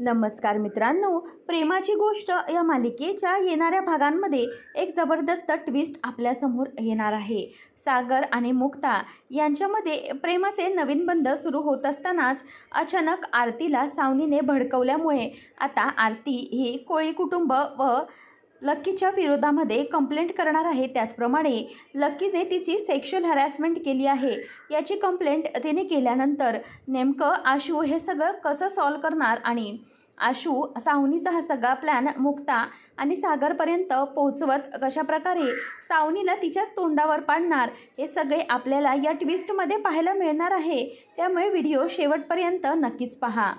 नमस्कार मित्रांनो प्रेमाची गोष्ट या मालिकेच्या येणाऱ्या भागांमध्ये एक जबरदस्त ट्विस्ट आपल्यासमोर येणार आहे. सागर आणि मुक्ता यांच्यामध्ये प्रेमाचे नवीन बंध सुरू होत असतानाच अचानक आरतीला सावनीने भडकवल्यामुळे आता आरती ही कोळी कुटुंब व लक्कीच्या विरोधामध्ये कंप्लेंट करणार आहे. त्याचप्रमाणे लक्कीने तिची सेक्शुअल हॅरॅसमेंट केली आहे. याची कंप्लेंट तिने केल्यानंतर नेमकं आशू हे सगळं कसं सॉल्व करणार आणि आशू सावनीचा हा सगळा प्लॅन मुक्ता आणि सागरपर्यंत पोहोचवत कशाप्रकारे सावनीला तिच्याच तोंडावर पाडणार हे सगळे आपल्याला या ट्विस्टमध्ये पाहायला मिळणार आहे. त्यामुळे व्हिडिओ शेवटपर्यंत नक्कीच पहा.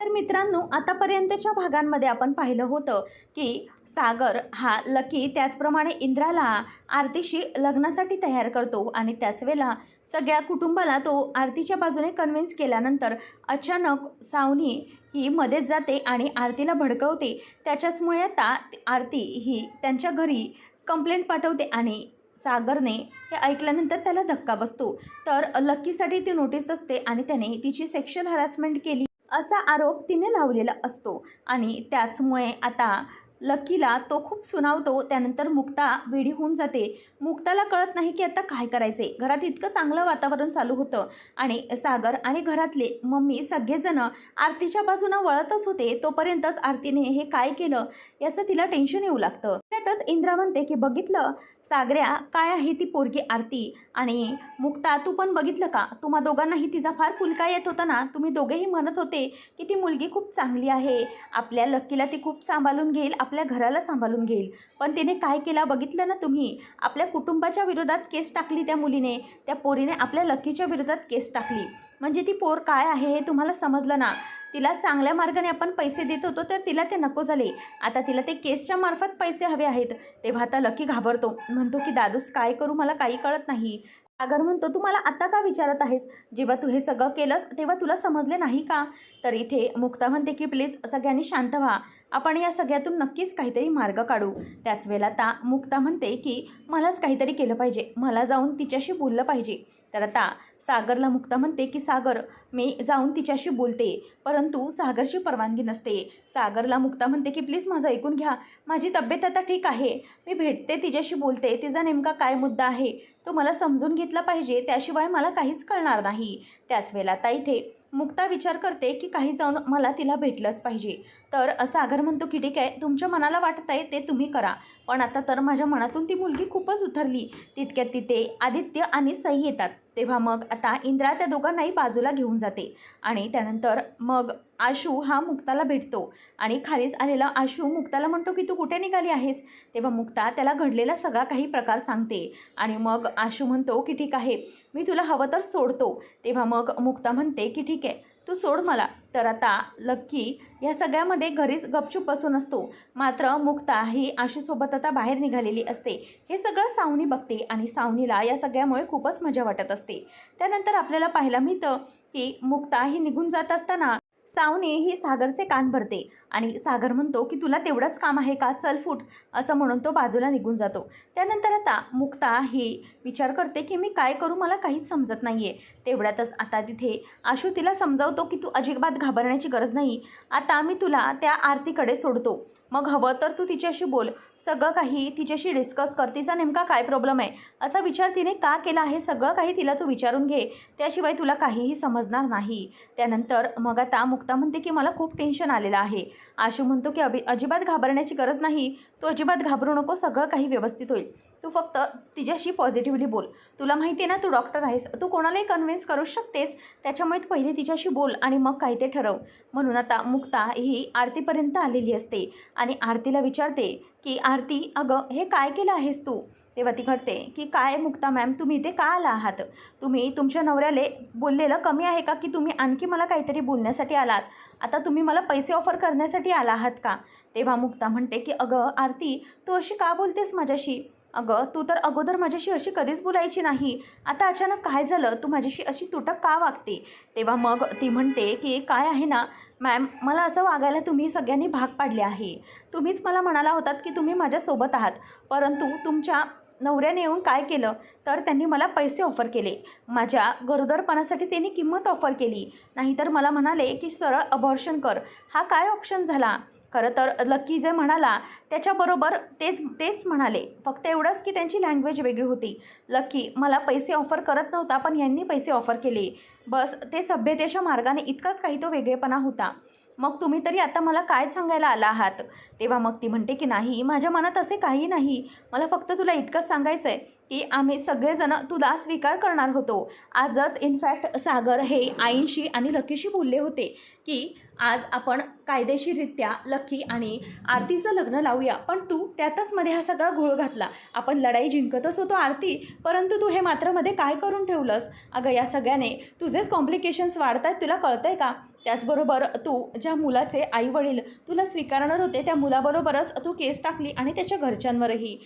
तर मित्रांनो आतापर्यंतच्या भागांमध्ये आपण पाहिलं होतं की सागर हा लकी त्याचप्रमाणे इंद्राला आरतीशी लग्नासाठी तयार करतो आणि त्याच वेळेला सगळ्या कुटुंबाला तो आरतीच्या बाजूने कन्व्हिन्स केल्यानंतर अचानक सावनी ही मध्येच जाते आणि आरतीला भडकवते. त्याच्याचमुळे आता आरती ही त्यांच्या घरी कंप्लेंट पाठवते आणि सागरने हे ऐकल्यानंतर त्याला धक्का बसतो. तर लक्कीसाठी ती नोटीस असते आणि त्याने तिची सेक्शुअल हरासमेंट केली. असा आरोप तिने लावलेला असतो. आणि त्याचमुळे आता लकीला तो खूप सुनावतो. त्यानंतर मुक्ता वेडी होऊन जाते. मुक्ताला कळत नाही की आता काय करायचे. घरात इतकं चांगलं वातावरण चालू होतं. आणि सागर आणि घरातले मम्मी सगळेजणं आरतीच्या बाजूनं वळतच होते. तोपर्यंतच आरतीने हे काय केलं? याचं तिला टेन्शन येऊ लागतं. त्यातच इंद्रा म्हणते की बघितलं? सागऱ्या काय आहे ती पोरगी आरती? आणि मुक्ता तू पण बघितलं का? तुम्हा दोघांनाही तिचा फार फुलका येत होता ना? तुम्ही दोघेही म्हणत होते की ती मुलगी खूप चांगली आहे. आपल्या लक्कीला ती खूप सांभाळून घेईल आपल्या घराला सांभाळून घेईल. पण तिने काय केला? बघितलं ना तुम्ही? आपल्या कुटुंबाच्या विरोधात केस टाकली त्या मुलीने. त्या पोरीने आपल्या लक्कीच्या विरोधात केस टाकली. म्हणजे ती पोर काय आहे हे तुम्हाला समजलं ना? तिला चांगल्या मार्गाने आपण पैसे देत होतो तर तिला ते नको झाले. आता तिला ते केसच्या मार्फत पैसे हवे आहेत. तेव्हा आता लकी घाबरतो. म्हणतो की दादूस काय करू? मला काही कळत नाही. सागर म्हणतो तू मला आता का विचारत आहेस? जेव्हा तू हे सगळं केलंस तेव्हा तुला समजले नाही का? तर इथे मुक्ता म्हणते की प्लीज सगळ्यांनी शांत व्हा. आपण या सगळ्यातून नक्कीच काहीतरी मार्ग काढू. त्याच वेळेला आता मुक्ता म्हणते की मलाच काहीतरी केलं पाहिजे. मला जाऊन तिच्याशी बोललं पाहिजे. तर आता सागरला मुक्ता म्हणते की सागर मी जाऊन तिच्याशी बोलते परंतु सागरची परवानगी नसते. सागरला मुक्ता म्हणते की प्लीज माझं ऐकून घ्या माझी तब्येत आता ठीक आहे मी भेटते तिच्याशी बोलते तिचा नेमका काय मुद्दा आहे तो मला समजून घेतला पाहिजे त्याशिवाय मला काहीच कळणार नाही. त्याच वेळेला आता इथे. मुक्ता विचार करते की काही जाऊन मला तिला भेटलंच पाहिजे. तर असं आगर म्हणतो की ठीक आहे तुमच्या मनाला वाटत आहे ते तुम्ही करा. पण आता तर माझ्या मनातून ती मुलगी खूपच उतरली. तितक्यात तिथे आदित्य आणि सई येतात. तेव्हा मग आता इंद्रा त्या दोघांनाही बाजूला घेऊन जाते. आणि त्यानंतर मग आशू हा मुक्ताला भेटतो. आणि खालीच आलेला आशू मुक्ताला म्हणतो की तू कुठे निघाली आहेस? तेव्हा मुक्ता त्याला घडलेला सगळा काही प्रकार सांगते. आणि मग आशू म्हणतो की ठीक आहे मी तुला हवं तर सोडतो. तेव्हा मग मुक्ता म्हणते की ठीक आहे तू सोड मला. तर आता लक्की या सगळ्यामध्ये घरीच गपचूप बसून असतो. मात्र मुक्ता ही आशूसोबत आता बाहेर निघालेली असते. हे सगळं सावनी बघते आणि सावनीला या सगळ्यामुळे खूपच मजा वाटत असते. त्यानंतर आपल्याला पाहायला मिळतं की मुक्ता ही निघून जात असताना सावने ही सागरचे कान भरते. आणि सागर म्हणतो की तुला तेवढंच काम आहे का? चल फूट. असं म्हणून तो बाजूला निघून जातो. त्यानंतर आता मुक्ता ही विचार करते की मी काय करू? मला काहीच समजत नाही आहे तेवढ्यातच आता तिथे आशू तिला समजावतो की तू अजिबात घाबरण्याची गरज नाही. आता मी तुला त्या आरतीकडे सोडतो. मग हवं तर तू तिच्याशी बोल. सगळं काही तिच्याशी डिस्कस कर तिचा नेमका काय प्रॉब्लेम आहे? असा विचार तिने का केला आहे? सगळं काही तिला तू विचारून घे. त्याशिवाय तुला काहीही समजणार नाही. त्यानंतर मग आता मुक्ता म्हणते की मला खूप टेन्शन आलेलं आहे. आशू म्हणतो की अभि अजिबात घाबरण्याची गरज नाही. तू अजिबात घाबरू नको. सगळं काही व्यवस्थित होईल. तू फक्त तिच्याशी पॉझिटिव्हली बोल. तुला माहिती आहे ना तू डॉक्टर आहेस. तू कोणालाही कन्व्हिन्स करू शकतेस. त्याच्यामुळे तू पहिले तिच्याशी बोल आणि मग काही ते ठरव. म्हणून आता मुक्ता ही आरतीपर्यंत आलेली असते. आणि आरतीला विचारते की आरती अगं हे काय केलं आहेस तू? तेव्हा ती घडते की काय मुक्ता मॅम तुम्ही इथे का आला आहात? तुम्ही तुमच्या नवऱ्याले बोललेलं कमी आहे का की तुम्ही आणखी मला काहीतरी बोलण्यासाठी आलात? आता तुम्ही मला पैसे ऑफर करण्यासाठी आला आहात का? तेव्हा मुक्ता म्हणते की अगं आरती तू अशी का बोलतेस माझ्याशी? अगं तू तर अगोदर माझ्याशी अशी कधीच बोलायची नाही. आता अचानक काय झालं? तू माझ्याशी अशी तुटक का वागते? तेव्हा मग ती म्हणते की काय आहे ना मॅम मला असं वागायला तुम्ही सगळ्यांनी भाग पाडले आहे. तुम्हीच मला म्हणाला होतात की तुम्ही माझ्यासोबत आहात. परंतु तुमच्या नवऱ्याने येऊन काय केलं? तर त्यांनी मला पैसे ऑफर केले. माझ्या गरोदरपणासाठी त्यांनी किंमत ऑफर केली. नाहीतर मला म्हणाले की सरळ अबॉर्शन कर. हा काय ऑप्शन झाला? खरं तर लक्की जे म्हणाला त्याच्याबरोबर तेच तेच म्हणाले. फक्त एवढंच की त्यांची लँग्वेज वेगळी होती. लक्की मला पैसे ऑफर करत नव्हता पण यांनी पैसे ऑफर केले. बस ते सभ्यतेच्या मार्गाने इतकाच काही तो वेगळेपणा होता. मग तुम्ही तरी आता मला काय सांगायला आला आहात? तेव्हा मग ती म्हणते की नाही माझ्या मनात असे काही नाही. मला फक्त तुला इतकंच सांगायचं आहे की आम्ही सगळेजण तुला स्वीकार करणार होतो. आजच इनफॅक्ट सागर हे आईंशी आणि लकीशी बोलले होते की आज आपण कायदेशीररित्या लकी आणि आरतीचं लग्न लावूया. पण तू त्यातच मध्ये हा सगळा घोळ घातला. आपण लढाई जिंकतच होतो आरती परंतु तू हे मात्रमध्ये काय करून ठेवलंस? अगं या सगळ्याने तुझेच कॉम्प्लिकेशन्स वाढत आहेत तुला कळतंय का? त्याचबरोबर तू ज्या मुलाचे आई वडील तुला स्वीकारणार होते त्या मुलाबरोबरच तू केस टाकली आणि त्याच्या घरच्यांवरही.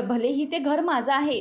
भलेही ते घर माझं आहे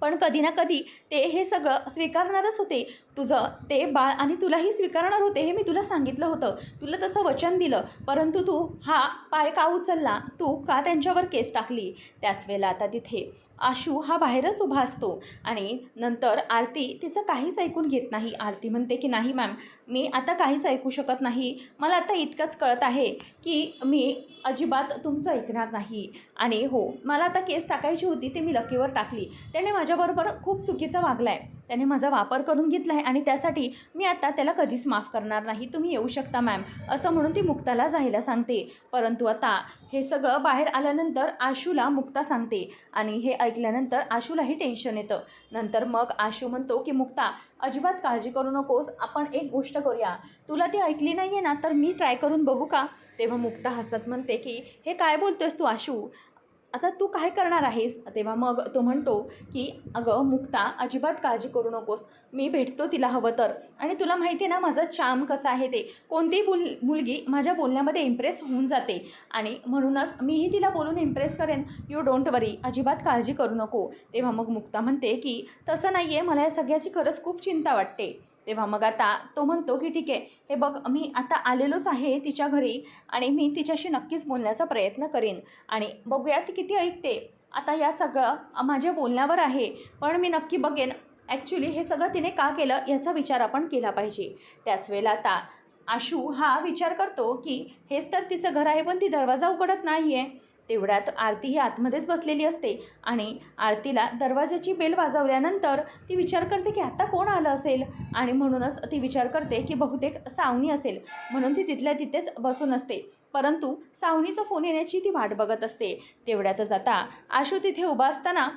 पण कधी ना कधी ते हे सगळं स्वीकारणारच होते. तुझं ते बाळ आणि तुलाही स्वीकारणार होते हे मी तुला सांगितलं होतं. तुला तसं वचन दिलं. परंतु तू हा पाय का उचलला? तू का त्यांच्यावर केस टाकली? त्याच वेळेला आता तिथे आशू हा बाहेरच उभा असतो. आणि नंतर आरती तिचं काहीच ऐकून घेत नाही. आरती म्हणते की नाही मॅम मी आता काहीच ऐकू शकत नाही. मला आता इतकंच कळत आहे की मी अजिबात तुमचं ऐकणार नाही. आणि हो मला आता केस टाकायची होती ती मी लकीवर टाकली. त्याने माझ्याबरोबर खूप चुकीचं वागलं आहे त्याने माझा वापर करून घेतला आहे आणि त्यासाठी मी आता त्याला कधीच माफ करणार नाही. तुम्ही येऊ शकता मॅम असं म्हणून ती मुक्ताला जायला सांगते. परंतु आता हे सगळं बाहेर आल्यानंतर आशूला मुक्ता सांगते आणि हे ऐकल्यानंतर आशूलाही टेन्शन येतं. नंतर मग आशू म्हणतो की मुक्ता अजिबात काळजी करू नकोस. आपण एक गोष्ट करूया. तुला ती ऐकली नाही आहे ना तर मी ट्राय करून बघू का? तेव्हा मुक्ता हसत म्हणते की हे काय बोलतोयस तू आशू? आता तू काय करणार आहेस? तेव्हा मग तो म्हणतो की अगं मुक्ता अजिबात काळजी करू नकोस. मी भेटतो तिला हवं तर. आणि तुला माहिती आहे ना माझं चाम कसं आहे ते. कोणतीही मुल मुलगी माझ्या बोलण्यामध्ये इम्प्रेस होऊन जाते. आणि म्हणूनच मीही तिला बोलून इम्प्रेस करेन. यू डोंट वरी अजिबात काळजी करू नको. तेव्हा मग मुक्ता म्हणते की तसं नाही आहे मला या सगळ्याची खरंच खूप चिंता वाटते. तेव्हा मग आता तो म्हणतो की ठीक आहे हे बघ मी आता आलेलोच आहे तिच्या घरी आणि मी तिच्याशी नक्कीच बोलण्याचा प्रयत्न करेन. आणि बघूया ती किती ऐकते. आता या सगळं माझ्या बोलण्यावर आहे पण मी नक्की बघेन. ॲक्च्युली हे सगळं तिने का केलं याचा विचार आपण केला पाहिजे. त्याच वेळेला आता आशू हा विचार करतो की हेच तर तिचं घर आहे पण ती दरवाजा उघडत नाही आहे तेवढ्यात आरती ही आतमध्येच बसलेली असते आणि आरतीला दरवाजाची बेल वाजवल्यानंतर ती विचार करते की आता कोण आलं असेल? आणि म्हणूनच ती विचार करते की बहुतेक सावनी असेल. म्हणून ती तिथल्या तिथेच बसून असते. परंतु सावनीचा फोन येण्याची ती वाट बघत असते. तेवढ्यातच आता आशू तिथे उभा असताना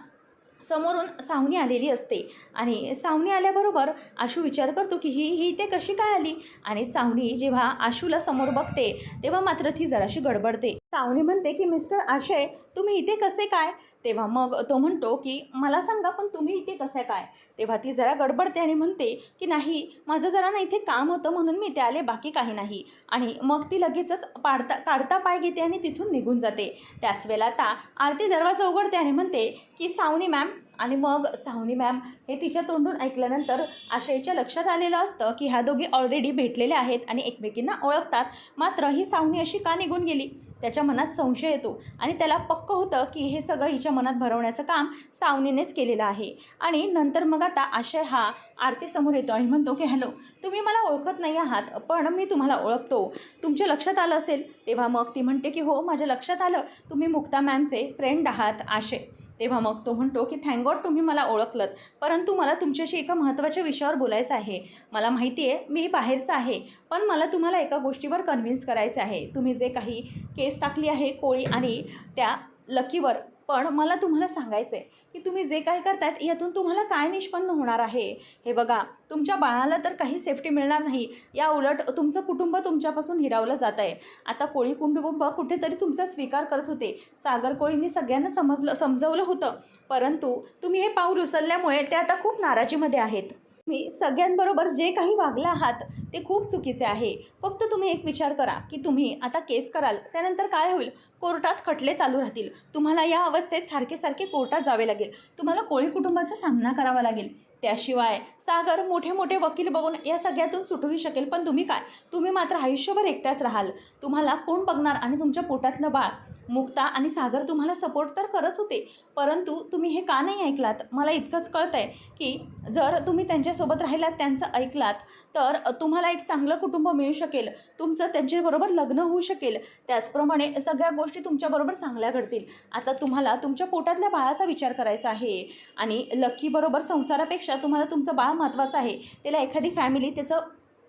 समोरून सावनी आलेली असते. आणि सावनी आल्याबरोबर आशू विचार करतो की ही ही इथे कशी काय आली? आणि सावनी जेव्हा आशूला समोर बघते तेव्हा मात्र ती जराशी गडबडते. सावनी म्हणते की मिस्टर आशय तुम्ही इथे कसे काय? तेव्हा मग तो म्हणतो की मला सांगा पण तुम्ही इथे कसे काय? तेव्हा ती जरा गडबडते आणि म्हणते की नाही माझं जरा ना इथे काम होतं म्हणून मी इथे आले बाकी काही नाही. आणि मग ती लगेचच पाडता काढता पाय घेते आणि तिथून निघून जाते. त्याच वेळेला आता आरती दरवाजा उघडते आणि म्हणते की सावनी मॅम आणि मग सावनी मॅम हे तिच्या तोंडून ऐकल्यानंतर आशयच्या लक्षात आलेलं असतं की ह्या दोघी ऑलरेडी भेटलेल्या आहेत आणि एकमेकींना ओळखतात. मात्र ही सावनी अशी का निघून गेली? त्याच्या मनात संशय येतो आणि त्याला पक्क होतं की हे सगळं हिच्या मनात भरवण्याचं काम सावनीनेच केलेलं आहे. आणि नंतर मग आता आशय हा आरतीसमोर येतो आणि म्हणतो की हॅलो तुम्ही मला ओळखत नाही आहात पण मी तुम्हाला ओळखतो. तुमच्या लक्षात आलं असेल? तेव्हा मग ती म्हणते की हो माझ्या लक्षात आलं. तुम्ही मुक्ता मॅमचे फ्रेंड आहात आशय. तेव्हा मग तो म्हणतो की थँक गॉड तुम्ही मला ओळखलत. परंतु मला तुमच्याशी एका महत्त्वाच्या विषयावर बोलायचं आहे. मला माहिती आहे मी बाहेरचं आहे. पण मला तुम्हाला एका गोष्टीवर कन्व्हिन्स करायचं आहे. तुम्ही जे काही केस टाकली आहे कोळी आणि त्या लकीवर पण मला तुम्हाला सांगायचं आहे की तुम्ही जे काही करतायत यातून तुम्हाला काय निष्पन्न होणार आहे? हे बघा तुमच्या बाळाला तर काही सेफ्टी मिळणार नाही. या उलट तुमचं कुटुंब तुमच्यापासून हिरावलं जात आहे आता कोळी कुटुंब कुठेतरी तुमचा स्वीकार करत होते. सागर कोळींनी सगळ्यांना समजलं समजवलं होतं. परंतु तुम्ही हे पाऊल उचलल्यामुळे ते आता खूप नाराजीमध्ये आहेत. तुम्ही सगळ्यांबरोबर जे काही वागला आहात ते खूप चुकीचे आहे. फक्त तुम्ही एक विचार करा की तुम्ही आता केस कराल त्यानंतर काय होईल? कोर्टात खटले चालू राहतील. तुम्हाला या अवस्थेत सारखे सारखे कोर्टात जावे लागेल. तुम्हाला कोळी कुटुंबाचा सामना करावा लागेल. त्याशिवाय सागर मोठे मोठे वकील बघून या सगळ्यातून सुटूही शकेल. पण तुम्ही काय? तुम्ही मात्र आयुष्यभर एकट्याच राहाल. तुम्हाला कोण बघणार? आणि तुमच्या पोटातलं बाळ? मुक्ता आणि सागर तुम्हाला सपोर्ट तर करत होते परंतु तुम्ही हे का नाही ऐकलात? मला इतकंच कळतं आहे की जर तुम्ही त्यांच्यासोबत राहिलात त्यांचं ऐकलात तर तुम्हाला एक चांगलं कुटुंब मिळू शकेल. तुमचं त्यांच्याबरोबर लग्न होऊ शकेल. त्याचप्रमाणे सगळ्या गोष्टी तुमच्याबरोबर चांगल्या घडतील. आता तुम्हाला तुमच्या पोटातल्या बाळाचा विचार करायचा आहे आणि लक्कीबरोबर संसारापेक्षा तुम्हाला तुमचं बाळ महत्त्वाचं आहे. त्याला एखादी फॅमिली त्याचं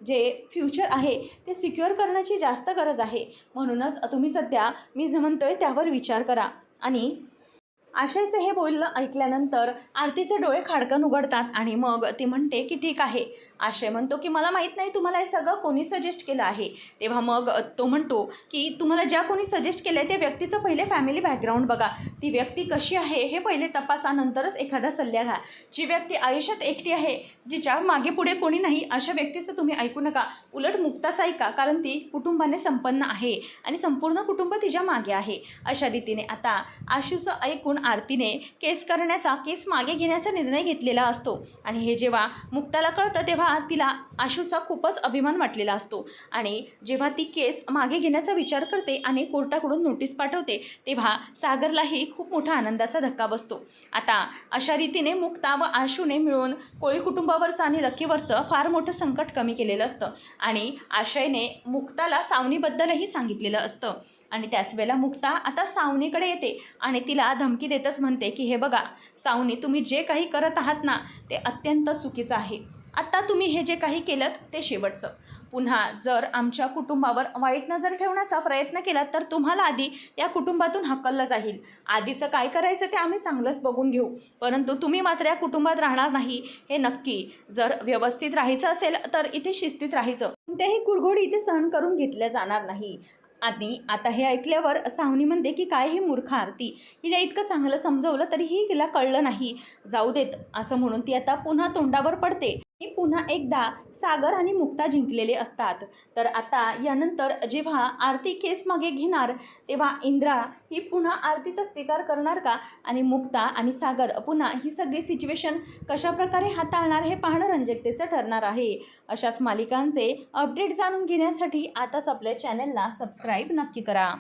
जे फ्युचर आहे ते सिक्युअर करण्याची जास्त गरज आहे. म्हणूनच तुम्ही सध्या मी जे आहे त्यावर विचार करा. आणि आशयचं हे बोलणं ऐकल्यानंतर आरतीचे डोळे खाडकन उघडतात आणि मग ती म्हणते की ठीक आहे. आशय म्हणतो की मला माहीत नाही तुम्हाला हे सगळं कोणी सजेस्ट केलं आहे. तेव्हा मग तो म्हणतो की तुम्हाला ज्या कोणी सजेस्ट केलं आहे त्या व्यक्तीचं पहिले फॅमिली बॅकग्राऊंड बघा. ती व्यक्ती कशी आहे हे पहिले तपासा नंतरच एखादा सल्ला घ्या. जी व्यक्ती आयुष्यात एकटी आहे जिच्या मागे पुढे कोणी नाही अशा व्यक्तीचं तुम्ही ऐकू नका. उलट मुक्ताच ऐका कारण ती कुटुंबाने संपन्न आहे आणि संपूर्ण कुटुंब तिच्यामागे आहे. अशा रीतीने आता आशूचं ऐकून आरतीने केस करण्याचा केस मागे घेण्याचा निर्णय घेतलेला असतो. आणि हे जेव्हा मुक्ताला कळतं तेव्हा तिला आशूचा खूपच अभिमान वाटलेला असतो. आणि जेव्हा ती केस मागे घेण्याचा विचार करते आणि कोर्टाकडून नोटीस पाठवते तेव्हा सागरलाही खूप मोठा आनंदाचा धक्का बसतो. आता अशा रीतीने मुक्ता व आशूने मिळून कोळी कुटुंबावरचं आणि लकीवरचं फार मोठं संकट कमी केलेलं असतं. आणि आशयने मुक्ताला सावनीबद्दलही सांगितलेलं असतं. आणि त्याच वेळेला मुक्ता आता सावनीकडे येते आणि तिला धमकी देतच म्हणते की हे बघा सावनी तुम्ही जे काही करत आहात ना ते अत्यंत चुकीचं आहे. आत्ता तुम्ही हे जे काही केलं ते शेवटचं. पुन्हा जर आमच्या कुटुंबावर वाईट नजर ठेवण्याचा प्रयत्न केला तर तुम्हाला आधी या कुटुंबातून हकललं जाईल. आधीचं काय करायचं ते आम्ही चांगलंच बघून घेऊ. परंतु तुम्ही मात्र या कुटुंबात राहणार नाही हे नक्की. जर व्यवस्थित राहायचं असेल तर इथे शिस्तीत राहायचं. कोणत्याही कुरघोडी इथे सहन करून घेतल्या जाणार नाही. आणि आता हे ऐकल्यावर सावनी म्हणते की काय ही मूर्ख आरती हिला इतकं चांगलं समजवलं तरीही तिला कळलं नाही. जाऊ देत असं म्हणून ती आता पुन्हा तोंडावर पडते. पुन्हा एकदा सागर आणि मुक्ता जिंकलेले असतात. तर आता यानंतर जेव्हा आरती केस मागे घेणार तेव्हा इंद्रा ही पुन्हा आरतीचा स्वीकार करणार का? आणि मुक्ता आणि सागर पुन्हा ही सगळी सिच्युएशन कशाप्रकारे हाताळणार हे पाहणं रंजकतेचं ठरणार आहे. अशाच मालिकांचे अपडेट जाणून घेण्यासाठी आताच आपल्या चॅनलला सबस्क्राईब नक्की करा.